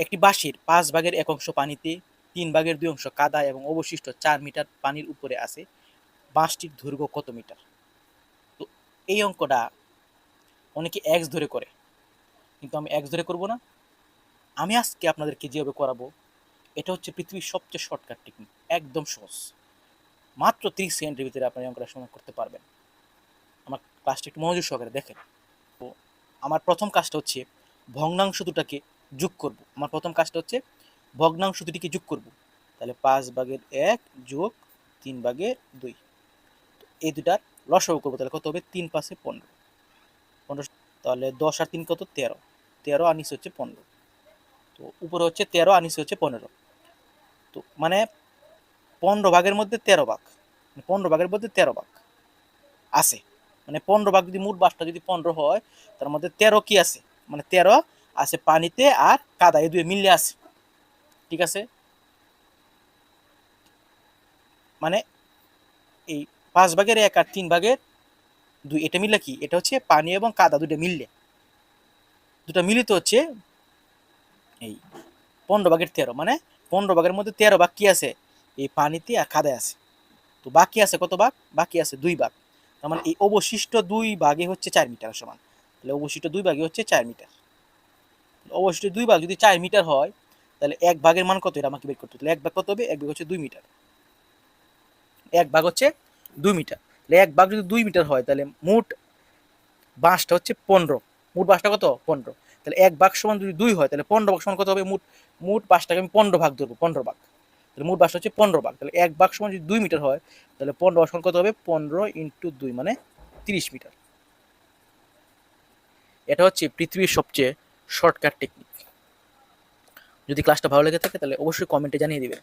একটি বাঁশির পাঁচ ভাগের এক অংশ পানিতে, তিন ভাগের দুই অংশ কাদা এবং অবশিষ্ট চার মিটার পানির উপরে আছে। বাঁশটির দৈর্ঘ্য কত মিটার? তো এই অঙ্কটা অনেকে এক্স ধরে করে। কিন্তু আমি এক্স ধরে করব না। আমি আজকে আপনাদেরকে যেভাবে করাবো, এটা হচ্ছে পৃথিবীর সবচেয়ে শর্টকাট টেকনিক একদম সহজ। মাত্র তিরিশ সেকেন্ডের ভিতরে আপনার অঙ্কটা সমাধান করতে পারবেন। আমার ক্লাসটা একটু মনোযোগ সহকারে দেখেন। তো আমার প্রথম কাজটা হচ্ছে ভগ্নাংশ দুটাকে যোগ করব। আমার প্রথম কাজটা হচ্ছে ভগ্নাংশ দুটিকে যোগ করব। তাহলে পাঁচ ভাগের এক যোগ তিন ভাগের দুই। এই দুটার লসাগু করব, তাহলে কত হবে? তিন পাশে পনেরো। পনেরো, তাহলে দশ আর তিন কত? তেরো। তেরো আর নিচে হচ্ছে পনেরো। তো উপরে হচ্ছে তেরো আর নিচে হচ্ছে পনেরো। তো মানে পনেরো ভাগের মধ্যে তেরো ভাগ। মানে পনেরো ভাগের মধ্যে তেরো ভাগ আছে। মানে পনেরো ভাগ যদি মোট বাসটা যদি পনেরো হয়, তার মধ্যে তেরো কি আছে? মানে তেরো আছে পানিতে আর কাদা, এই দুই মিললে আছে। ঠিক আছে? মানে এই পাঁচ ভাগের এক আর তিন ভাগের দুই, এটা মিললে কি? এটা হচ্ছে পানি এবং কাদা দুটো মিললে দুটো মিলিত হচ্ছে এই পনেরো ভাগের তেরো। মানে পনেরো ভাগের মধ্যে তেরো ভাগ কি আছে? এই পানিতে আর কাদায় আছে। তো বাকি আছে কত ভাগ? বাকি আছে দুই ভাগ। তার মানে এই অবশিষ্ট দুই ভাগে হচ্ছে চার মিটার সমান। তাহলে অবশিষ্ট দুই ভাগে হচ্ছে চার মিটার। অবশিষ্ট দুই ভাগ যদি চার মিটার হয়, তাহলে এক ভাগের মান কত? এটা আমাকে বের করতে তাহলে এক ভাগ কত হবে? এক ভাগ হচ্ছে দুই মিটার। এক ভাগ হচ্ছে দুই মিটার। তাহলে এক ভাগ যদি দুই মিটার হয়, তাহলে মোট বাঁশটা হচ্ছে পনেরো। মোট বাঁশটা কত? পনেরো। তাহলে এক ভাগ সমান যদি দুই হয়, তাহলে পনেরো ভাগ সমান কত হবে? মোট মোট বাঁশটাকে আমি পনেরো ভাগ ধরবো, পনেরো ভাগ। তাহলে মোট বাঁশটা হচ্ছে পনেরো ভাগ। তাহলে এক ভাগ সমান যদি দুই মিটার হয়, তাহলে পনেরো ভাগ সমান কত হবে? পনেরো ইন্টু দুই মানে তিরিশ মিটার। এটা হচ্ছে পৃথিবীর সবচেয়ে শর্টকাট টেকনিক যদি ক্লাসটা ভালো লেগে থাকে তাহলে অবশ্যই কমেন্টে জানিয়ে দিবেন